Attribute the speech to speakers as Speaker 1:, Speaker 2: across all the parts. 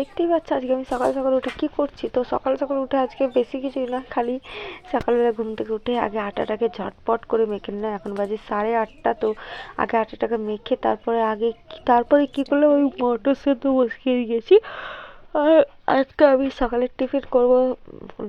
Speaker 1: দেখতেই পাচ্ছ, আজকে আমি সকাল সকাল উঠে কি করছি? তো সকাল সকাল উঠে আজকে বেশি কিছু না, খালি সকালবেলা ঘুম থেকে উঠে আগে আটাটাকে ঝটপট করে মেখে নিলাম। এখন বাজে সাড়ে আটটা, তো আগে আটাটাকে মেখে তারপরে আগে তারপরে কি করলাম? ওই মটর সেদ্ধ বসিয়ে দিয়েছি আর আজকে আমি সকালের টিফিন করব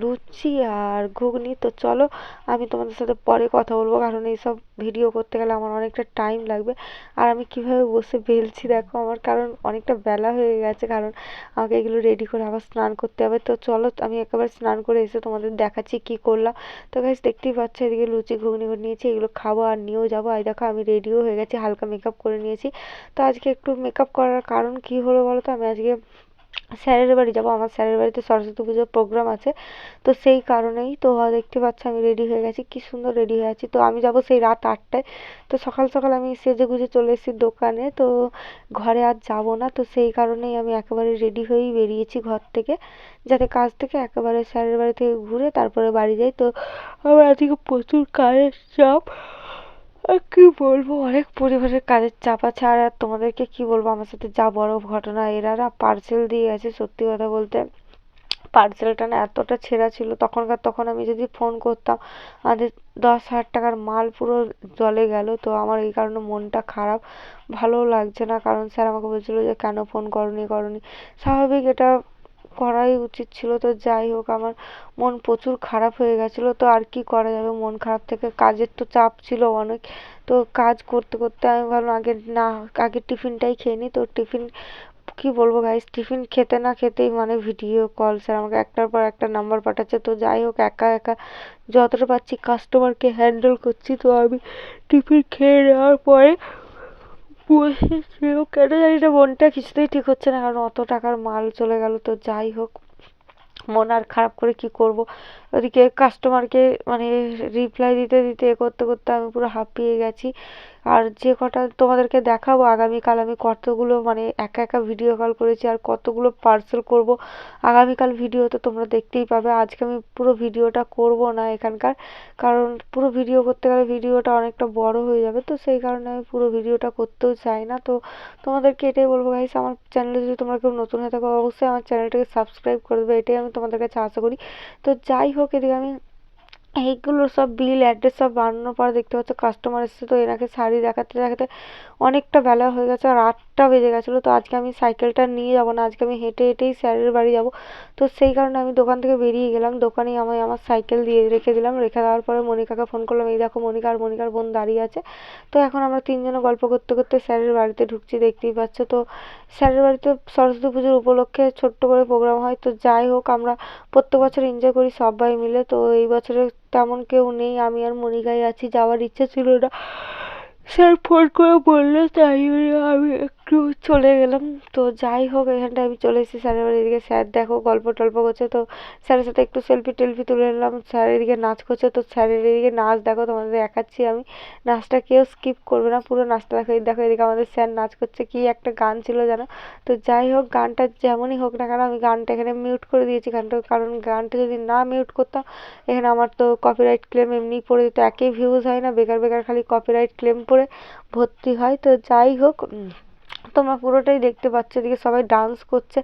Speaker 1: লুচি আর ঘুগনি। তো চলো, আমি তোমাদের সাথে পরে কথা বলব, কারণ এইসব ভিডিও করতে গেলে আমার অনেকটা টাইম লাগবে। আর আমি কীভাবে বসে বেলছি দেখো আমার, কারণ অনেকটা বেলা হয়ে গেছে, কারণ আমাকে এগুলো রেডি করে আবার স্নান করতে হবে। তো চলো, আমি একেবারে স্নান করে এসে তোমাদের দেখাচ্ছি কি করলাম। তো গাইস দেখতেই পাচ্ছ এদিকে লুচি, ঘুগনি করে নিয়েছি, এগুলো খাব আর নিয়েও যাব। আর দেখো আমি রেডিও হয়ে গেছি, হালকা মেকআপ করে নিয়েছি। তো আজকে একটু মেকআপ করার কারণ কি হলো বলো তো? আমি আজকে স্যারের বাড়ি যাব, আমার স্যারের বাড়িতে সরস্বতী পুজোর প্রোগ্রাম আছে। তো সেই কারণেই তো দেখতে পাচ্ছ আমি রেডি হয়ে গেছি, কি সুন্দর রেডি হয়ে আছি। তো আমি যাব সেই রাত আটটায়। তো সকাল সকাল আমি সেজে গুজে চলে এসেছি দোকানে। তো ঘরে আর যাব না, তো সেই কারণেই আমি একেবারে রেডি হয়েই বেরিয়েছি ঘর থেকে। যাতে কাজ থেকে একেবারে স্যারের বাড়ি থেকে ঘুরে তারপরে বাড়ি যাই। তো আমার আজকে প্রচুর কাজের চাপ। কি বলব? অনেক পরিবারের কাজের চাপ আর আর তোমাদেরকে কি বলব? আমার সাথে যা বড় ঘটনা, এরা না পার্সেল দিয়ে গেছে সত্যি কথা বলতে। পার্সেলটা না এতটা ছেঁড়া ছিল। তখনকার তখন আমি যদি ফোন করতাম, আমাদের দশ হাজার টাকার মাল পুরো জলে গেল। তো আমার এই কারণে মনটা খারাপ। ভালোও লাগছে না। কারণ স্যার আমাকে বলছিল যে, কেন ফোন করনি করনি? স্বাভাবিক এটা করাই উচিত ছিল। তো যাই হোক, আমার মন প্রচুর খারাপ হয়ে গেছিল। তো আর কি করা যাবে? মন খারাপ থেকে কাজের তো চাপ ছিল অনেক। তো কাজ করতে করতে আমি ভাবলাম আগে না, আগে টিফিনটাই খেয়ে নিই। তো টিফিন কি বলব গাইস টিফিন খেতে না খেতেই মানে ভিডিও কল স্যার আমাকে একটার পর একটা নাম্বার পাঠাচ্ছে। তো যাই হোক, একা একা যতটা পারছি কাস্টমারকে হ্যান্ডেল করছি। তো আমি টিফিন খেয়ে নেওয়ার পরে কেন জানি না, মনটা কিছুতেই ঠিক হচ্ছে না, কারণ অত টাকার মাল চলে গেল, তো যাই হোক, মন আর খারাপ করে কি করব? ওদিকে কাস্টমারকে মানে রিপ্লাই দিতে দিতে এ করতে করতে আমি পুরো হাঁপিয়ে গেছি। আর যে কটা তোমাদেরকে দেখাবো, আগামীকাল আমি কতগুলো মানে একা একা ভিডিও কল করেছি আর কতগুলো পার্সেল করব, আগামীকাল ভিডিও তো তোমরা দেখতেই পাবে। আজকে আমি পুরো ভিডিওটা করব না এখানকার, কারণ পুরো ভিডিও করতে গেলে ভিডিওটা অনেকটা বড় হয়ে যাবে। তো সেই কারণে আমি পুরো ভিডিওটা করতেও চাই না। তো তোমাদেরকে এটাই বলব গাইস আমার চ্যানেলে যদি তোমরা কেউ নতুন হয়ে থাকো, অবশ্যই আমার চ্যানেলটাকে সাবস্ক্রাইব করে দেবে। এটাই আমি তোমাদের কাছে আশা করি। তো যাই হোক, এদিকে আমি এইগুলো সব বিল অ্যাড্রেস সব বানানোর পর দেখতে পাচ্ছ কাস্টমার এসেছে তো এনাকে শাড়ি দেখাতে দেখাতে অনেকটা বেলা হয়ে গেছে আর আটটা বেজে গেছিল তো আজকে আমি সাইকেলটা নিয়ে যাব না, আজকে আমি হেঁটে হেঁটেই স্যারের বাড়ি যাব। তো সেই কারণে আমি দোকান থেকে বেরিয়ে গেলাম দোকানেই আমি আমার সাইকেল দিয়ে রেখে দিলাম, রেখে দেওয়ার পরে মনিকাকে ফোন করলাম, এই দেখো মনিকা আর মনিকার বোন দাঁড়িয়ে আছে। তো এখন আমরা তিনজনে গল্প করতে করতে স্যারের বাড়িতে ঢুকছি, দেখতেই পাচ্ছ তো স্যারের বাড়িতে সরস্বতী পুজোর উপলক্ষে ছোট্ট করে প্রোগ্রাম হয়। তো যাই হোক আমরা প্রত্যেক বছর এনজয় করি সবাই মিলে। তো এই বছরে তেমন কেউ নেই, আমি আর মনিকাই আছি, যাওয়ার ইচ্ছা ছিল না। স্যার ফোন করে বলল, তাই আমি একটু চলে গেলাম। তো যাই হোক, এখানটায় আমি চলে এসেছি স্যারের বাড়ি এদিকে স্যার দেখো, গল্প টল্প করছে। তো স্যারের সাথে একটু সেলফি টেলফি তুলে নিলাম। স্যার এদিকে নাচ করছে। তো স্যারের এদিকে নাচ দেখো, তোমাদের দেখাচ্ছি আমি। নাচটা কেউ স্কিপ করবে না। পুরো নাচটা দেখো দেখো, এদিকে আমাদের স্যার নাচ করছে। কি একটা গান ছিল জানো? তো যাই হোক, গানটা যেমনই হোক না কেন, আমি গানটা এখানে মিউট করে দিয়েছি গানটা কারণ গানটা যদি না মিউট করতাম, এখানে আমার তো কপিরাইট ক্লেম এমনিই পড়ে যেত। একই ভিউজ হয় না, বেকার বেকার খালি কপিরাইট ক্লেম পড়ে ভর্তি হয়। তো যাই হোক তোমরা পুরোটাই দেখতে পাচ্ছ, এদিকে সবাই ডান্স করছে।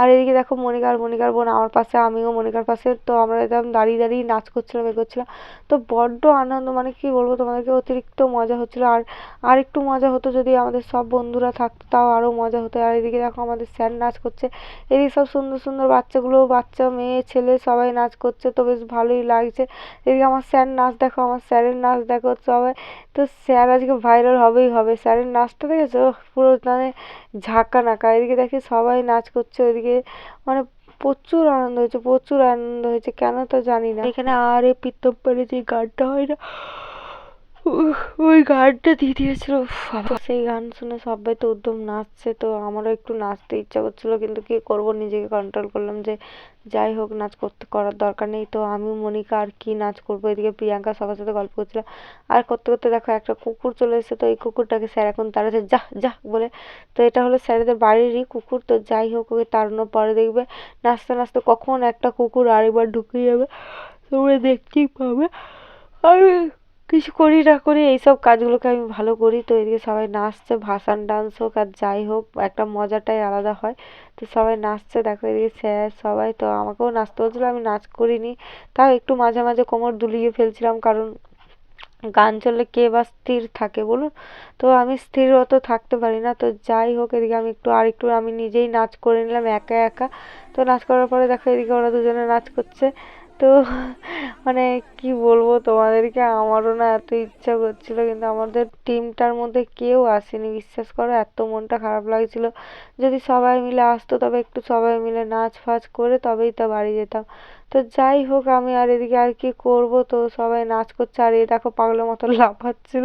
Speaker 1: আর এদিকে দেখো মনিকা আর মনিকার বোন আমার পাশে, আমিও মনিকার পাশে। তো আমরা একদম দাঁড়িয়ে দাঁড়িয়ে নাচ করছিলাম, এ করছিলাম। তো বড্ড আনন্দ মানে কি বলব তোমাদেরকে, অতিরিক্ত মজা হচ্ছিল। আর আর একটু মজা হতো যদি আমাদের সব বন্ধুরা থাকতো, তাও আরও মজা হতো। আর এদিকে দেখো আমাদের স্যার নাচ করছে। এদিকে সব সুন্দর সুন্দর বাচ্চাগুলো, বাচ্চা, মেয়ে, ছেলে সবাই নাচ করছে। তো বেশ ভালোই লাগছে। এদিকে আমার স্যার নাচ দেখো, আমার স্যারের নাচ দেখো সবাই। তো স্যার আজকে ভাইরাল হবেই হবে। স্যারের নাচটা দেখেছ? পুরো মানে ঝাঁকা নাকা। এদিকে দেখে সবাই নাচ করছে ওইদিকে মানে প্রচুর আনন্দ হয়েছে, প্রচুর আনন্দ হয়েছে। কেন তো জানি না। এখানে আরে পিতম্বরে যে গানটা হয় না ওই গানটা দিয়ে দিয়েছিল। সেই গান শুনে সবাই তো উদ্যম নাচছে, তো আমারও একটু নাচতে ইচ্ছা করছিল, কিন্তু কি করব? নিজেকে কন্ট্রোল করলাম যে যাই হোক, নাচ করতে করার দরকার নেই। তো আমি মনিকা আর কি নাচ করব? এদিকে প্রিয়াঙ্কা সবার সাথে গল্প করছিলাম আর করতে করতে দেখো একটা কুকুর চলে এসেছে, তো এই কুকুরটাকে স্যার এখন তাড়াতে যা যা বলে। তো এটা হলো স্যারেদের বাড়িরই কুকুর, তো যাই হোক, ওকে তাড়ানোর পরে দেখবে নাচতে নাচতে কখন একটা কুকুর আরেকবার ঢুকে যাবে। তোমরা দেখতেই পাবে। আর কিছু করি না করি, এইসব কাজগুলোকে আমি ভালো করি। তো এদিকে সবাই নাচছে, ভাসান ডান্স হোক আর যাই হোক, একটা মজাটাই আলাদা হয়। তো সবাই নাচছে, দেখো এদিকে স্যার সবাই, তো আমাকেও নাচতে বলছিল আমি নাচ করিনি। তাও একটু মাঝে মাঝে কোমর দুলিয়ে ফেলছিলাম, কারণ গান চললে কে বা স্থির থাকে বলুন? তো আমি স্থির অত থাকতে পারি না। তো যাই হোক, এদিকে আমি একটু আর একটু আমি নিজেই নাচ করে নিলাম, একা একা। তো নাচ করার পরে দেখো এদিকে ওরা দুজনে নাচ করছে। তো মানে কি বলব, তোমাদেরকে আমারও না এত ইচ্ছা করছিল, কিন্তু আমাদের টিমটার মধ্যে কেউ আসেনি, বিশ্বাস করো, এত মনটা খারাপ লাগছিল। যদি সবাই মিলে আসতো, তবে একটু সবাই মিলে নাচ ফাচ করে তবেই তো বাড়ি যেতাম। তো যাই হোক, আমি আর এদিকে আর কি করব? তো সবাই নাচ করছে আর এ দেখো পাগলের মতো লাফাচ্ছিল।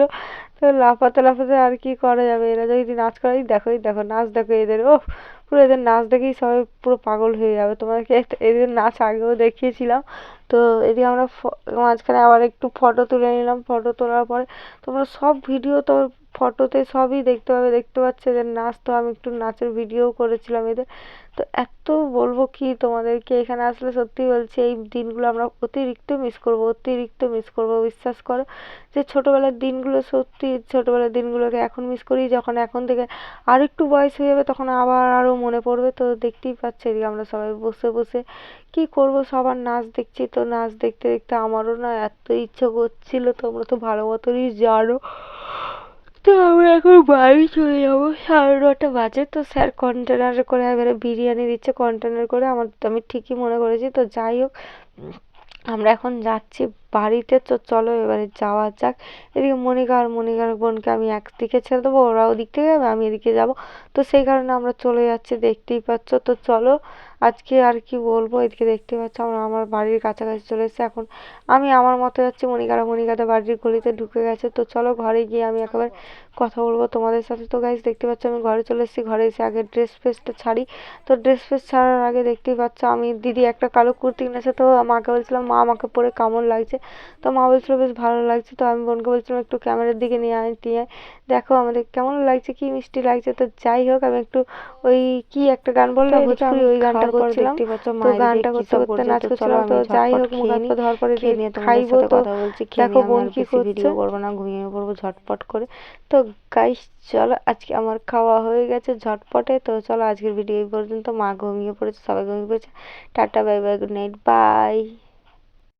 Speaker 1: তো লাফাতে লাফাতে আর কি করা যাবে? এরা যদি নাচ করে, এই দেখো এই দেখো, নাচ দেখো এদের। ও পুরো এদের নাচ দেখেই সবাই পুরো পাগল হয়ে যাবে। একটা এদের নাচ আগেও দেখিয়েছিলাম। তো এদিকে আমরা মাঝখানে আবার একটু ফটো তুলে নিলাম। ফটো তোলার পরে তোমরা সব ভিডিও তো ফটোতে সবই দেখতে পাবে, দেখতে পাচ্ছে এদের নাচ তো আমি একটু নাচের ভিডিও করেছিলাম এদের। তো এত বলব কি তোমাদেরকে, এখানে আসলে সত্যি বলছি, এই দিনগুলো আমরা অতিরিক্ত মিস করব, অতিরিক্ত মিস করব, বিশ্বাস করো। যে ছোটোবেলার দিনগুলো সত্যি, ছোটোবেলার দিনগুলোকে এখন মিস করি, যখন এখন থেকে আর একটু বয়স হয়ে যাবে, তখন আবার আরও মনে পড়বে। তো দেখতেই পাচ্ছি এদিকে আমরা সবাই বসে বসে কি করব, সবার নাচ দেখছি তো, নাচ দেখতে দেখতে আমারও না এত ইচ্ছে করছিল, তোমরা তো ভালো মতনই জানো। তো আমি এখন বাড়ি চলে যাব। সাড়ে নটা বাজে, তো স্যার কন্টেনারে করে এবারে বিরিয়ানি দিচ্ছে কন্টেনার করে আমার তো আমি ঠিকই মনে করেছি। তো যাই হোক, আমরা এখন যাচ্ছি বাড়িতে তো চলো, এবারে যাওয়া যাক। এদিকে মনিকা আর মনিকার বোনকে আমি একদিকে ছেড়ে দেবো ওরা ওদিক থেকে যাবে, আমি এদিকে যাব। তো সেই কারণে আমরা চলে যাচ্ছি, দেখতেই পাচ্ছ। তো চলো, আজকে আর কি বলব? এদিকে দেখতে পাচ্ছ, আমরা আমার বাড়ির কাছাকাছি চলে এসেছি। এখন আমি আমার মতো যাচ্ছি মনিকারা মনিকাদের বাড়ির গলিতে ঢুকে গেছে। তো চলো, ঘরে গিয়ে আমি একেবারে কথা বলব তোমাদের সাথে। তো গাইজ দেখতে পাচ্ছ, আমি ঘরে চলে এসেছি। ঘরে এসে আগে ড্রেস ফ্রেসটা ছাড়ি। তো ড্রেস ফ্রেস ছাড়ার আগে দেখতেই পাচ্ছ, আমি দিদি একটা কালো কুর্তি কিনেছে, তো মাকে বলছিলাম, মা, আমাকে পরে কেমন লাগছে। তো মা বলছিল বেশ ভালো লাগছে। তো আমি বোনকে বলছিলাম একটু ক্যামেরার দিকে নিয়ে আয় নিয়ে দেখো আমাদের কেমন লাগছে কি মিষ্টি লাগছে। তো যাই হোক আমি একটু ওই কি একটা গান বলল ভোজপুরি ওই গানটা করছিলাম। তো গানটা করতে করতে নাচ করছিলাম। তো যাই হোক মুখ হাত পা ধোয়ার পরে খাইবো তো। দেখো বোন কি করছে? করব না ঘুমিয়ে পড়ব ঝটপট করে। তো গাইস চলো আজকে আমার খাওয়া হয়ে গেছে ঝটপটে। তো চলো আজকের ভিডিও এই পর্যন্ত। মা ঘুমিয়ে পড়েছে সবাই ঘুমিয়ে পড়েছে। Tata bye bye good night bye